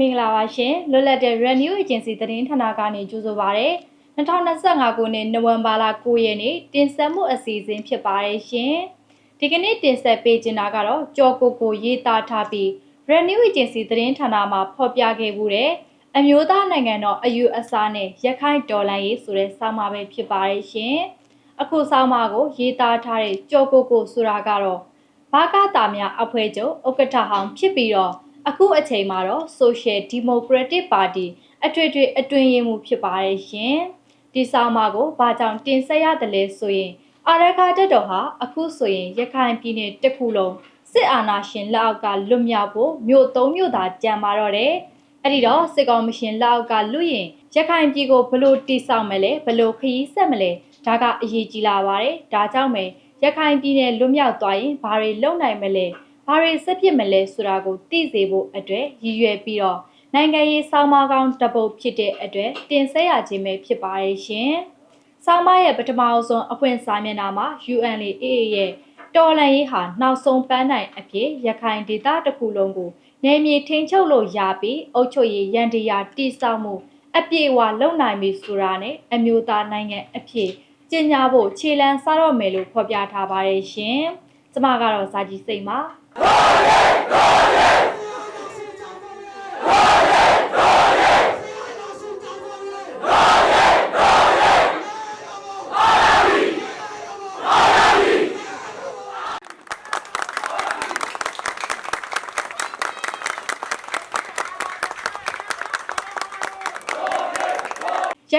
မင်္ဂလာပါရှင်လွတ်လပ်တဲ့ Renew Agency သတင်းဌာနကနေကြိုဆိုပါရစေ2025ခုနှစ်နိုဝင်ဘာလ9ရက်နေ့တင်ဆက်မှုအစီအစဉ်ဖြစ်ပါတယ်ရှင်ဒီကနေ့တင်ဆက်ပေးချင်တာကတော့ကြော်ကိုကိုရေးသားထားပြီး Renew Agency သတင်းဌာနမှာဖော်ပြခဲ့မှုတဲ့အမျိုးသားနိုင်ငံတော်အယူအဆနဲ့ရခိုင်ဒေါ်လာရေးဆိုတဲ့ဆောင်းပါးပဲဖြစ်ပါတယ်ရှင်အခုဆောင်းပါးကိုရေးသားထားတဲ့ကြော်ကိုကိုဆိုတာကတော့ဘာကတာများအဖွဲ့ချုပ်ဥက္ကဋ္ဌဟောင်းဖြစ်ပြီးတော့ အခုအချိန်မှာတော့ Social Democratic Party အထွေထွေအတွင်းရေးမှူးဖြစ်ပါတယ်ရှင်ဒီဆောင်းပါးကိုဘာကြောင့်တင်ဆက်ရတယ်လဲဆိုရင်အာရခတက်တော်ဟာအခုဆိုရင်ရခိုင်ပြည်နယ်တစ်ခုလုံးစစ်အာဏာရှင်လက်အောက်ကလွတ်မြောက်ဖို့မြို့သုံးမြို့သာကြံပါတော့တယ်အဲ့ဒီတော့စစ်ကောင်မရှင်လက်အောက်ကလွတ်ရင်ရခိုင်ပြည်ကိုဘလို့တိဆောက်မလဲဘလို့ခရီးဆက်မလဲဒါကအရေးကြီးလာပါတယ်ဒါကြောင့်ပဲရခိုင်ပြည်နယ်လွတ်မြောက်သွားရင်ဘာတွေလုပ်နိုင်မလဲ ဘာတွေဆက်ဖြစ်မလဲဆိုတာကိုသိစေဖို့အတွက်ရည်ရွယ်ပြီးတော့နိုင်ငံရေးစောင်းမကောင်းတပုတ်ဖြစ်တဲ့အတွက်တင်ဆက်ရခြင်းပဲဖြစ်ပါရဲ့ရှင်။စောင်းမရဲ့ပထမဆုံးအဖွင့်စာမျက်နှာမှာ UNLA ရဲ့တော်လန်ရေးဟာနောက်ဆုံးပန်းနိုင်အဖြစ်ရခိုင်ဒေသတစ်ခုလုံးကိုနေမြေထိန်ချုပ်လို့ရပြီးအုပ်ချုပ်ရေးရန်တရားတိစောက်မှုအပြည့်အဝလုံနိုင်ပြီဆိုတာနဲ့အမျိုးသားနိုင်ငံအဖြစ်ကျင့်ကြဖို့ခြေလန်းစားတော့မယ်လို့ဖော်ပြထားပါတယ်ရှင်။ကျမကတော့စာကြီးစိတ်ပါ ရ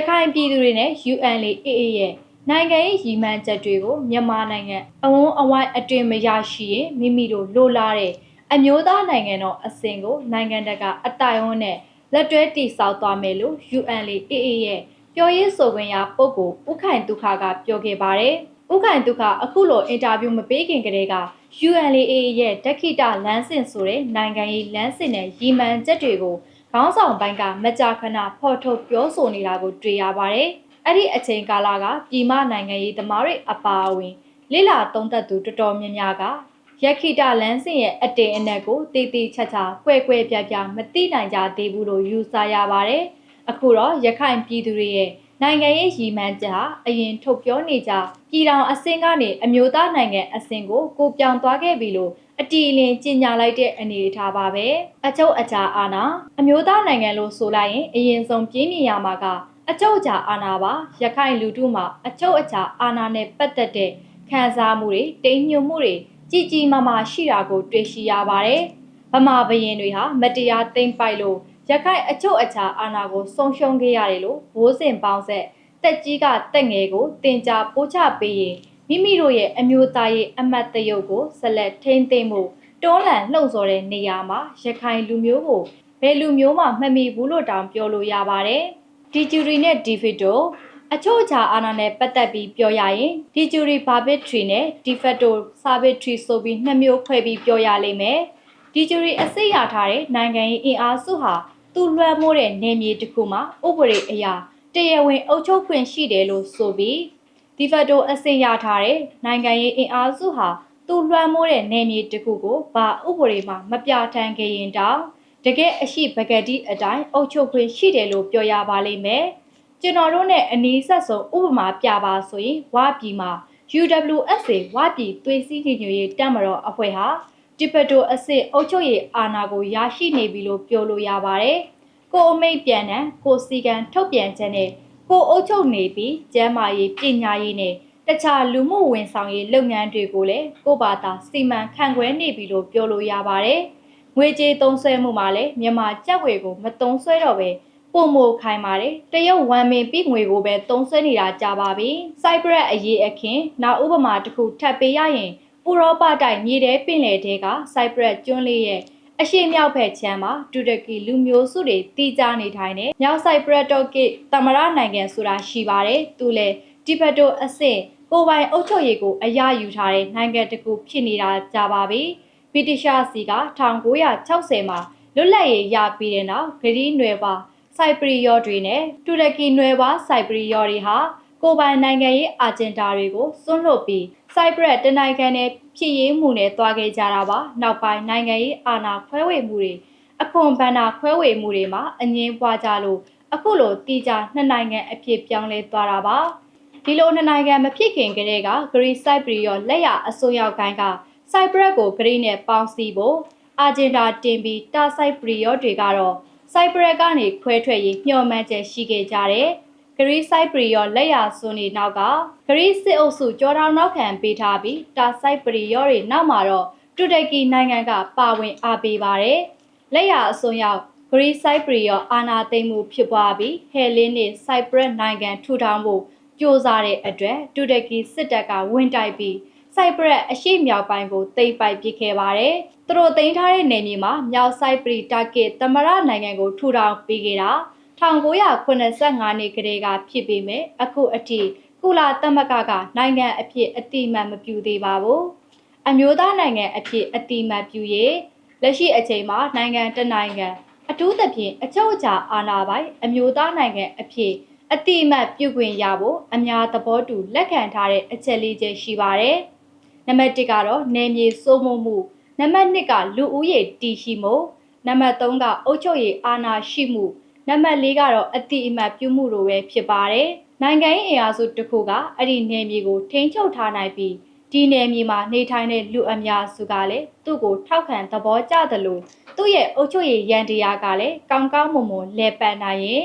ခိုင်ပြည်သူတွေနဲ့ UNLAA ရဲ့ နိုင်ငံရေးရည်မှန်းချက်တွေကိုမြန်မာနိုင်ငံအဝန်းအဝိုင်းအတွင်မရရှိရင်မိမိတို့လိုလားတဲ့အမျိုးသားနိုင်ငံတော်အစဉ်ကိုနိုင်ငံတကာအတိုင်အဝန်းနဲ့လက်တွဲတည်ဆောက်သွားမယ်လို့ UNLAA ရဲ့ပြောရေးဆိုခွင့်ရပုဂ္ဂိုလ်ဥခိုင်ဒုက္ခကပြောခဲ့ပါတယ်။ဥခိုင်ဒုက္ခအခုလိုအင်တာဗျူးမပေးခင်ကတည်းက UNLAA ရဲ့ဒက္ခိတလမ်းစဉ်ဆိုတဲ့နိုင်ငံရေးလမ်းစဉ်နဲ့ရည်မှန်းချက်တွေကိုခေါင်းဆောင်ပိုင်းကမကြာခဏဖော်ထုတ်ပြောဆိုနေတာကိုတွေ့ရပါတယ်။ အဲ့ဒီအချိန်ကာလကပြည်မနိုင်ငံရေးသမားတွေအပါအဝင်လိလာသုံးသက်သူတော်တော်များများကရခိတလန်းစင်ရဲ့အတင်အနက်ကိုတေးသေးချာချာကွဲကွဲပြားပြားမသိနိုင်ကြသေးဘူးလို့ယူဆရပါတယ်။အခုတော့ရခိုင်ပြည်သူတွေရဲ့နိုင်ငံရေးရည်မှန်းချက်ဟာအရင်ထုတ်ပြောနေကြပြည်တော်အစင်းကနေအမျိုးသားနိုင်ငံအစင်းကိုကိုပြောင်းသွားခဲ့ပြီလို့အတီအလင်းကြီးညာလိုက်တဲ့အနေအထားပါပဲအချုပ်အချာအာဏာအမျိုးသားနိုင်ငံလို့ဆိုလိုက်ရင်အရင်ဆုံးပြင်းပြရမှာက အချုပ်အချာအာဏာပါရခိုင်လူထုမှာအချုပ်အချာအာဏာနဲ့ပတ်သက်တဲ့ခံစားမှုတွေတိမ်ညွတ်မှုတွေကြီးကြီးမားမားရှိတာကိုတွေ့ရှိရပါတယ်ဗမာဘရင်တွေဟာမတရားသိမ်းပိုက်လို့ရခိုင်အချုပ်အချာအာဏာကိုဆုံးရှုံးခဲ့ရတယ်လို့ဘိုးစဉ်ပေါင်းဆက်တက်ကြီးကတက်ငယ်ကိုတင် जा ပိုးချပေးရင်မိမိတို့ရဲ့အမျိုးသားရေးအမတ်တရုပ်ကိုဆက်လက်ထိန်းသိမ်းမှုတွန်းလှန်လှုံ့ဆော်တဲ့နေရာမှာရခိုင်လူမျိုးကိုဘယ်လူမျိုးမှမမှီဘူးလို့တောင်ပြောလို့ရပါတယ် ဒီဂျူရီနဲ့ဒီဖီတိုအချို့အခြားအာဏာနဲ့ပတ်သက်ပြီးပြောရရင်ဒီဂျူရီဘာဘစ်ထရီနဲ့ဒီဖက်တိုဆာဘစ်ထရီဆိုပြီးနှစ်မျိုးခွဲပြီးပြောရလိမ့်မယ်ဒီဂျူရီအစိတ်ရထားတဲ့နိုင်ငံရေးအင်အားစုဟာသူ့လွှမ်းမိုးတဲ့နေမြေတစ်ခုမှာဥပဒေအရာတရားဝင်အုပ်ချုပ်ခွင့်ရှိတယ်လို့ဆိုပြီးဒီဖက်တိုအစိတ်ရထားတဲ့နိုင်ငံရေးအင်အားစုဟာသူ့လွှမ်းမိုးတဲ့နေမြေတစ်ခုကိုဘာဥပဒေမှမပြဋ္ဌာန်းခဲ့ရင်တောင် တကယ်အရှိပကတိအတိုင်းအုပ်ချုပ်ခွင့်ရှိတယ်လို့ပြောရပါလိမ့်မယ်ကျွန်တော်တို့နဲ့အနည်းဆက်ဆုံးဥပမာပြပါဆိုရင်ဝပြည်မှာ UWSA ဝပြည်သွေးစည်းညီညွတ်ရေးတပ်မတော်အဖွဲ့ဟာတီပတိုအစစ်အုပ်ချုပ်ရေးအာဏာကိုရရှိနေပြီလို့ပြောလို့ရပါတယ်။ကိုအမိတ်ပြန်တဲ့ကိုစီကံထုတ်ပြန်ချက်နဲ့ကိုအုပ်ချုပ်နေပြီးကျမ်းမာရေးပညာရေးနဲ့တခြားလူမှုဝန်ဆောင်ရေးလုပ်ငန်းတွေကိုလည်းကိုဘာသာစီမံခန့်ခွဲနေပြီလို့ပြောလို့ရပါတယ်။ ငွေကြေးသုံးစွဲမှုမှာလည်းမြန်မာကျပ်ဝေကိုမသုံးစွဲတော့ပဲပုံမိုခိုင်းပါတယ်တရုတ်ဝမ်မင်ပြီးငွေကိုပဲသုံးစွဲနေတာကြာပါပြီစိုက်ပရက်အရေးအခင်းနောက်ဥပမာတစ်ခုထပ်ပေးရရင်ဥရောပတိုက်မြေထဲပင်လယ်ထဲကစိုက်ပရက်ကျွန်းလေးရဲ့အရှိမြောက်ဖက်ချမ်းမှာတူရကီလူမျိုးစုတွေတည်ကြနေထိုင်တယ်။မြောက်ဆိုင်ပရက်တော့ကိတမရနိုင်ငံဆိုတာရှိပါတယ်။သူလည်းတီဘက်တိုအဆင့်ကိုပိုင်အုပ်ချုပ်ရေးကိုအရယူထားတဲ့နိုင်ငံတစ်ခုဖြစ်နေတာကြာပါပြီ။ ဗြိတိရှားစီက1960မှာလွတ်လပ်ရေးရပြီးတဲ့နောက်ဂရီးနွယ်ပါစိုက်ပရီယော့တွေနဲ့တူရကီနွယ်ပါစိုက်ပရီယော့တွေဟာကိုပိုင်နိုင်ငံရေးအာဂျင်တာတွေကိုစွန့်လွတ်ပြီးစိုက်ပရက်တနိုင်ငံနဲ့ဖြစ်ရေးမှုနဲ့တွားခဲ့ကြတာပါနောက်ပိုင်းနိုင်ငံရေးအာဏာခွဲဝေမှုတွေအခွန်ဘဏ္ဍာခွဲဝေမှုတွေမှာအငင်းပွားကြလို့အခုလိုတီကြနှစ်နိုင်ငံအဖြစ်ပြောင်းလဲသွားတာပါဒီလိုနှစ်နိုင်ငံမဖြစ်ခင်ကတည်းကဂရီစိုက်ပရီရောလက်ရအစိုးရကိုင်းက စိုက်ပရက်ကိုဂရီနဲ့ပေါင်းစည်းဖို့အာဂျင်တာတင်ပြီးတာစိုက်ပရီရောတွေကတော့စိုက်ပရက်ကနေခွဲထွက်ရေးညှော်မှန်းချက်ရှိခဲ့ကြတယ်ဂရီစိုက်ပရီရောလက်ရစွန်းနေနောက်ကဂရီစစ်အုပ်စုကြောတောင်နောက်ခံပေးထားပြီးတာစိုက်ပရီရောတွေနောက်မှာတော့တူတက်ကီနိုင်ငံကပါဝင်အားပေးပါတယ်လက်ရအစွန်းရောက်ဂရီစိုက်ပရီရောအာနာသိမ့်မှုဖြစ်ပွားပြီးဟဲလင်းနဲ့စိုက်ပရက်နိုင်ငံထူထောင်ဖို့ကြိုးစားတဲ့အတွက်တူတက်ကီစစ်တပ်ကဝင်တိုက်ပြီး စိုက်ပရက်အရှိမြောက်ပိုင်းကိုတိမ့်ပိုက်ပစ်ခဲ့ပါတယ်။သူတို့တင်ထားတဲ့နယ်မြေမှာမြောက်စိုက်ပရီတာကစ်တမရနိုင်ငံကိုထူထောင်ပေးခဲ့တာ1985နှစ်ကတည်းကဖြစ်ပေမဲ့အခုအထိကုလာသမဂ္ဂကနိုင်ငံအဖြစ်အတိအမှတ်မပြုသေးပါဘူး။အမျိုးသားနိုင်ငံအဖြစ်အတိအမှတ်ပြုရေးလက်ရှိအချိန်မှာနိုင်ငံတစ်နိုင်ငံအထူးသဖြင့်အချုပ်အခြာအာဏာပိုင်အမျိုးသားနိုင်ငံအဖြစ်အတိအမှတ်ပြုခွင့်ရဖို့အများသဘောတူလက်ခံထားတဲ့အချက်လေးချက်ရှိပါတယ်။ နံပါတ်1ကတော့နယ်မြေစိုးမိုးမှုနံပါတ်2ကလူဦးရေတည်ရှိမှုနံပါတ်3ကအုပ်ချုပ်ရေးအာဏာရှိမှုနံပါတ်4ကတော့အတိအမှတ်ပြုမှုလိုပဲဖြစ်ပါတယ်။နိုင်ငံရေးအင်အားစုတစ်ခုကအဲ့ဒီနယ်မြေကိုထိန်းချုပ်ထားနိုင်ပြီးဒီနယ်မြေမှာနေထိုင်တဲ့လူအများစုကလည်းသူ့ကိုထောက်ခံသဘောကျသလိုသူ့ရဲ့အုပ်ချုပ်ရေးရန်တရားကလည်းကောင်းကောင်းမွန်မွန်လဲပတ်နိုင်ရင်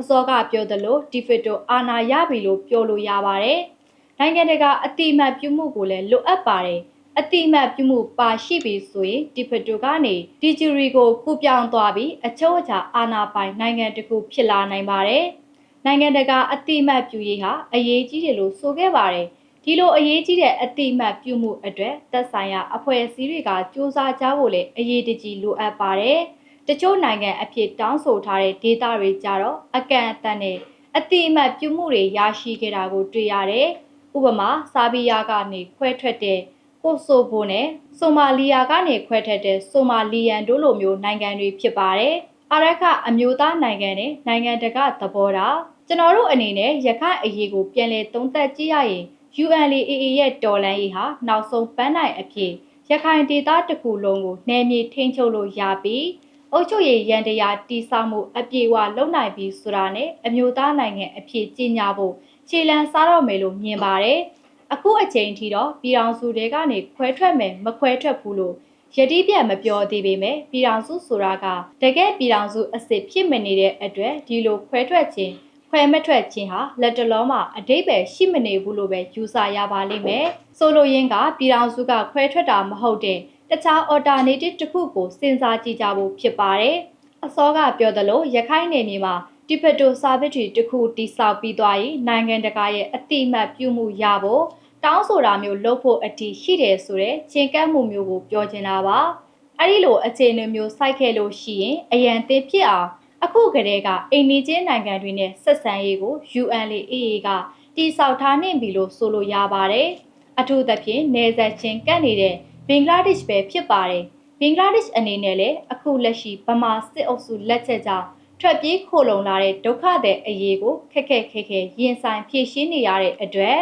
အစောကပြောသလိုဒီဖစ်တိုအာနာရပြီလို့ပြောလို့ရပါတယ်။ နိုင်ငံတကာအတိအမှတ်ပြုမှုကိုလည်းလိုအပ်ပါတယ်။အတိအမှတ်ပြုမှုပါရှိပြီဆိုရင်ဒီဖစ်တိုကနေဒီဂျူရီကိုကူပြောင်းသွားပြီးအချို့အခြားအာဏာပိုင်နိုင်ငံတစ်ခုဖြစ်လာနိုင်ပါတယ်။နိုင်ငံတကာအတိအမှတ်ပြုရေးဟာအရေးကြီးတယ်လို့ဆိုခဲ့ပါတယ်။ဒီလိုအရေးကြီးတဲ့အတိအမှတ်ပြုမှုအတွက်သက်ဆိုင်ရာအဖွဲ့အစည်းတွေကစ조사ကြဖို့လည်းအရေးတကြီးလိုအပ်ပါတယ်။တချို့နိုင်ငံအဖြစ်တောင်းဆိုထားတဲ့ဒေသတွေကြတော့အကန့်အသတ်နဲ့အတိအမှတ်ပြုမှုတွေရရှိခဲ့တာကိုတွေ့ရတယ်။ ဥပမာဆာဘီယာကနေခွဲထွက်တဲ့ကိုဆိုဘိုနဲ့ဆိုမာလီယာကနေခွဲထွက်တဲ့ဆိုမာလီယန်တို့လိုမျိုးနိုင်ငံတွေဖြစ်ပါတယ်။အာရကအမျိုးသားနိုင်ငံနဲ့နိုင်ငံတကာသဘောထားကျွန်တော်တို့အနေနဲ့ရခိုင်အရေးကိုပြန်လည်သုံးသပ်ကြည့်ရရင် UNLAA ရဲ့တော်လှန်ရေးဟာနောက်ဆုံးပန်းနိုင်အဖြစ်ရခိုင်ဒေသတစ်ခုလုံးကိုနယ်မြေထိန်းချုပ်လို့ရပြီးအုပ်ချုပ်ရေးရန်တရားတီဆောက်မှုအပြေအဝလုံနိုင်ပြီးဆိုတာနဲ့အမျိုးသားနိုင်ငံအဖြစ်ကြီးညာဖို့ ခြေလန်းစားတော့မယ်လို့မြင်ပါတယ်။အခုအချိန်ထိတော့ပြည်အောင်စုတွေကနေခွဲထွက်မယ်မခွဲထွက်ဘူးလို့ယတိပြတ်မပြောသေးပေမဲ့ပြည်အောင်စုဆိုတာကတကယ်ပြည်အောင်စုအစ်စ်ဖြစ်မနေတဲ့အတွက်ဒီလိုခွဲထွက်ခြင်းခွဲမထွက်ခြင်းဟာလက်တလုံးမှာအတိတ်ပဲရှိမနေဘူးလို့ပဲယူဆရပါလိမ့်မယ်။ဆိုလိုရင်းကပြည်အောင်စုကခွဲထွက်တာမဟုတ်တဲ့တခြား alternative တစ်ခုကိုစဉ်းစားကြည့်ကြဖို့ဖြစ်ပါတယ်။အစောကပြောသလိုရခိုင်နယ်မြေမှာ တိပတိုစာပစ်တွေတစ်ခုတိစောက်ပြီးသွားရင်နိုင်ငံတကာရဲ့အတိအမှတ်ပြုမှုရဖို့တောင်းဆိုတာမျိုးလုပ်ဖို့အတီးရှိတယ်ဆိုတဲ့ချင်းကပ်မှုမျိုးကိုပြောချင်တာပါ။အဲဒီလိုအခြေအနေမျိုးစိုက်ခဲ့လို့ရှိရင်အရန်သစ်ဖြစ်အောင်အခုကတည်းကအိန္ဒိချင်းနိုင်ငံတွေနဲ့ဆက်ဆံရေးကို UNLAA ကတိစောက်ထားနေပြီလို့ဆိုလို့ရပါတယ်။အထူးသဖြင့်နေဆက်ချင်းကပ်နေတဲ့ဘင်္ဂလားဒေ့ရှ်ပဲဖြစ်ပါတယ်။ဘင်္ဂလားဒေ့ရှ်အနေနဲ့လည်းအခုလက်ရှိဗမာစစ်အုပ်စုလက်ချက်ကြောင့် ထွက်ပြေးခိုလုံလာတဲ့ဒုက္ခသည်အရေးကိုခက်ခက်ခဲခဲရင်ဆိုင်ဖြေရှင်းနေရတဲ့အတွက်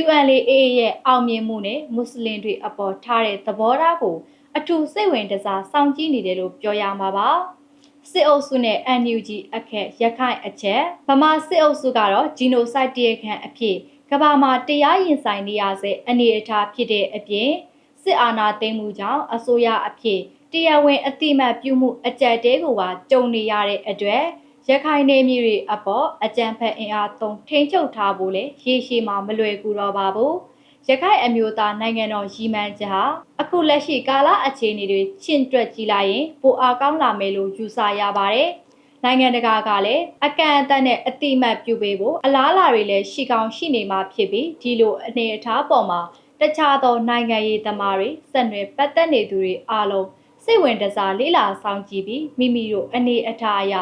UNLA ရဲ့အောင်မြင်မှုနဲ့မွတ်စလင်တွေအပေါ်ထားတဲ့သဘောထားကိုအထူးစိတ်ဝင်စားစောင့်ကြည့်နေတယ်လို့ပြောရမှာပါစစ်အုပ်စုနဲ့ NUG အခက်ရခိုင်အချက်ဗမာစစ်အုပ်စုကတော့ဂျီနိုဆိုက်တရခန့်အဖြစ်ကဘာမှာတရားရင်ဆိုင်နေရစေအနေအထားဖြစ်တဲ့အပြင်စစ်အာဏာသိမ်းမှုကြောင့်အစိုးရအဖြစ် တရားဝင်အတိမတ်ပြုမှုအကြက်တဲကိုပါကြုံနေရတဲ့အတွက်ရခိုင်နေမြေတွေအပေါ်အကြံဖက်အင်အားသုံးထိန်းချုပ်ထားဖို့လေရေရှည်မှာမလွယ်ကူတော့ပါဘူးရခိုင်အမျိုးသားနိုင်ငံတော်ရည်မှန်းချက်ဟာအခုလက်ရှိကာလအခြေအနေတွေချင့်တွက်ကြည့်လိုက်ရင်ပိုအားကောင်းလာမယ်လို့ယူဆရပါတယ်နိုင်ငံတကာကလည်းအကန့်အသတ်နဲ့အတိမတ်ပြုပေးဖို့အလားအလာတွေလည်းရှိကောင်းရှိနေမှာဖြစ်ပြီးဒီလိုအနေအထားပေါ်မှာတခြားသောနိုင်ငံရေးသမားတွေဆက်နွယ်ပတ်သက်နေသူတွေအားလုံး စိတ်ဝင်တစားလေးလာဆောင်ကြည့်ပြီးမိမိတို့အနေအထားအရ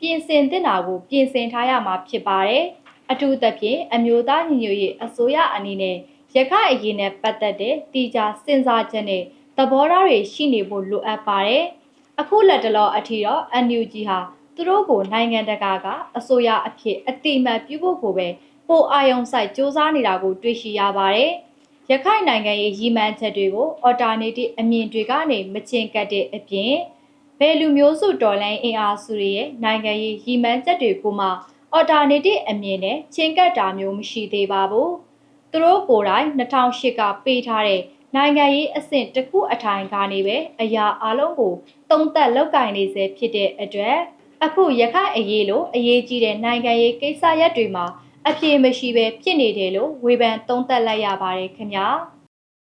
ပြင်ဆင်တင်တာကိုပြင်ဆင်ထားရမှာဖြစ်ပါတယ်။အထူးသဖြင့်အမျိုးသားညီညွတ်ရေးအစိုးရအနေနဲ့ရခိုင်အရေးနဲ့ပတ်သက်တဲ့တီချာစဉ်းစားချက်နဲ့သဘောထားတွေရှိနေဖို့လိုအပ်ပါတယ်။အခုလက်တလောအထီတော့ NUG ဟာသူတို့ကိုနိုင်ငံတကာကအစိုးရအဖြစ်အတိအမှတ်ပြုဖို့ကိုပဲပိုအာယုံဆိုင်စ조사နေတာကိုတွေ့ရှိရပါတယ်။ ရခိုင်နိုင်ငံရဲ့ရည်မှန်းချက်တွေကို alternative အမြင်တွေကနေမချင်ကပ်တဲ့အပြင်ဘယ်လူမျိုးစုတော်လိုင်းအင်အားစုတွေရဲ့နိုင်ငံရေးရည်မှန်းချက်တွေကိုမှ alternative အမြင်နဲ့ချင်းကပ်တာမျိုးမရှိသေးပါဘူး။သူတို့ကိုယ်တိုင်2008ကပေးထားတဲ့နိုင်ငံရေးအဆင့်တစ်ခုအထိုင်ကနေပဲအရာအလုံးကိုတုံးသက်လောက်ကင်နေစေဖြစ်တဲ့အတွက်အခုရခိုင်အရေးလိုအရေးကြီးတဲ့နိုင်ငံရေးကိစ္စရပ်တွေမှာ အပြေမရှိပဲဖြစ်နေတယ်လို့ဝေဖန်သုံးသပ်လိုက်ရပါတယ်ခင်ဗျာ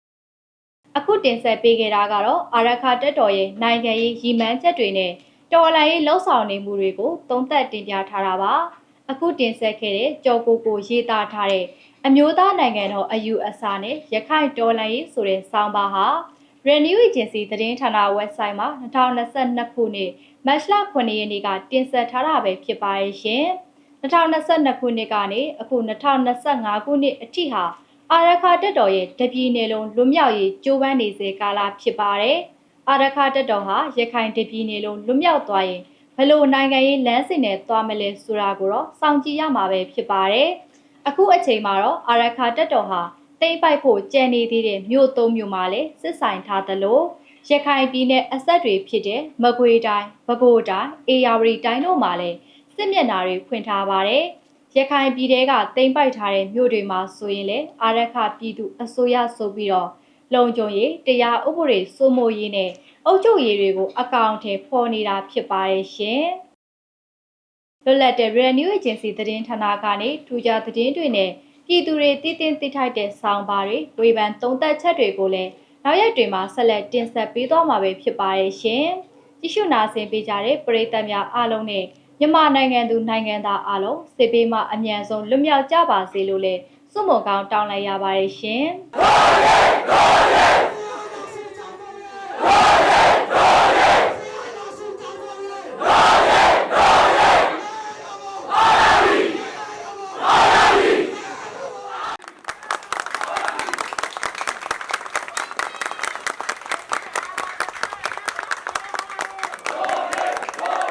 ။အခုတင်ဆက်ပေးခဲ့တာကတော့အာရခတက်တော်ရဲ့နိုင်ငံရေးရည်မှန်းချက်တွေနဲ့တော်လှန်ရေးလှုပ်ဆောင်နေမှုတွေကိုသုံးသပ်တင်ပြထားတာပါ။အခုတင်ဆက်ခဲ့တဲ့ကြော်ကိုကိုရေးသားထားတဲ့အမျိုးသားနိုင်ငံတော်အယူအဆနဲ့ရခိုင်တော်လှန်ရေးဆိုတဲ့ဆောင်းပါးဟာ Renew Agency သတင်းဌာန website မှာ2022ခုနှစ်မတ်လ9ရက်နေ့ကတင်ဆက်ထားတာပဲဖြစ်ပါရဲ့ရှင်။ 2022ခုနှစ်ကနေအခု2025ခုနှစ်အထိဟာအာရခတက်တော်ရဲ့တပြည်နယ်လုံးလွတ်မြောက်ရေးကြိုးပမ်းနေစေကာလဖြစ်ပါတယ်။အာရခတက်တော်ဟာရခိုင်တပြည်နယ်လုံးလွတ်မြောက်သွားရင်ဘယ်လိုနိုင်ငံရေးလမ်းစဉ်နဲ့သွားမလဲဆိုတာကိုတော့စောင့်ကြည့်ရမှာပဲဖြစ်ပါတယ်။အခုအချိန်မှာတော့အာရခတက်တော်ဟာတိမ့်ပိုက်ဖို့ကြံနေသေးတဲ့မြို့သုံးမြို့မှာလည်းစစ်ဆိုင်ထားသလိုရခိုင်ပြည်နယ်အဆက်တွေဖြစ်တဲ့မကွေတိုင်း၊ပဲခူးတိုင်း၊အေရဝတီတိုင်းတို့မှာလည်း စစ်မျက်နှာတွေဖွင့်ထားပါတယ်။ရခိုင်ပြည်ထဲကတိမ့်ပိုက်ထားတဲ့မြို့တွေမှာဆိုရင်လည်းအာရခပြည်သူအစိုးရဆိုပြီးတော့လုံခြုံရေးတရားဥပဒေစိုးမိုးရေးနဲ့အုပ်ချုပ်ရေးတွေကိုအကောင့်ထဲပေါ်နေတာဖြစ်ပါတယ်ရှင်။လွတ်လပ်တဲ့ Renew Agency သတင်းဌာနကနေထူးခြားသတင်းတွေနဲ့ပြည်သူတွေတည်တင်သိထိုက်တဲ့ဆောင်းပါးတွေဝေဖန်သုံးသပ်ချက်တွေကိုလည်းနောက်ရက်တွေမှာဆက်လက်တင်ဆက်ပေးသွားမှာပဲဖြစ်ပါရဲ့ရှင်။ကြည့်ရှုနာဆင်ပေးကြတဲ့ပရိသတ်များအားလုံးနဲ့ မြန်မာနိုင်ငံသူနိုင်ငံသားအားလုံးစစ်ပေးမှအမြန်ဆုံးလွတ်မြောက်ကြပါစေလို့လည်းစွမွန်ကောင်းတောင်းလိုက်ရပါတယ်ရှင်။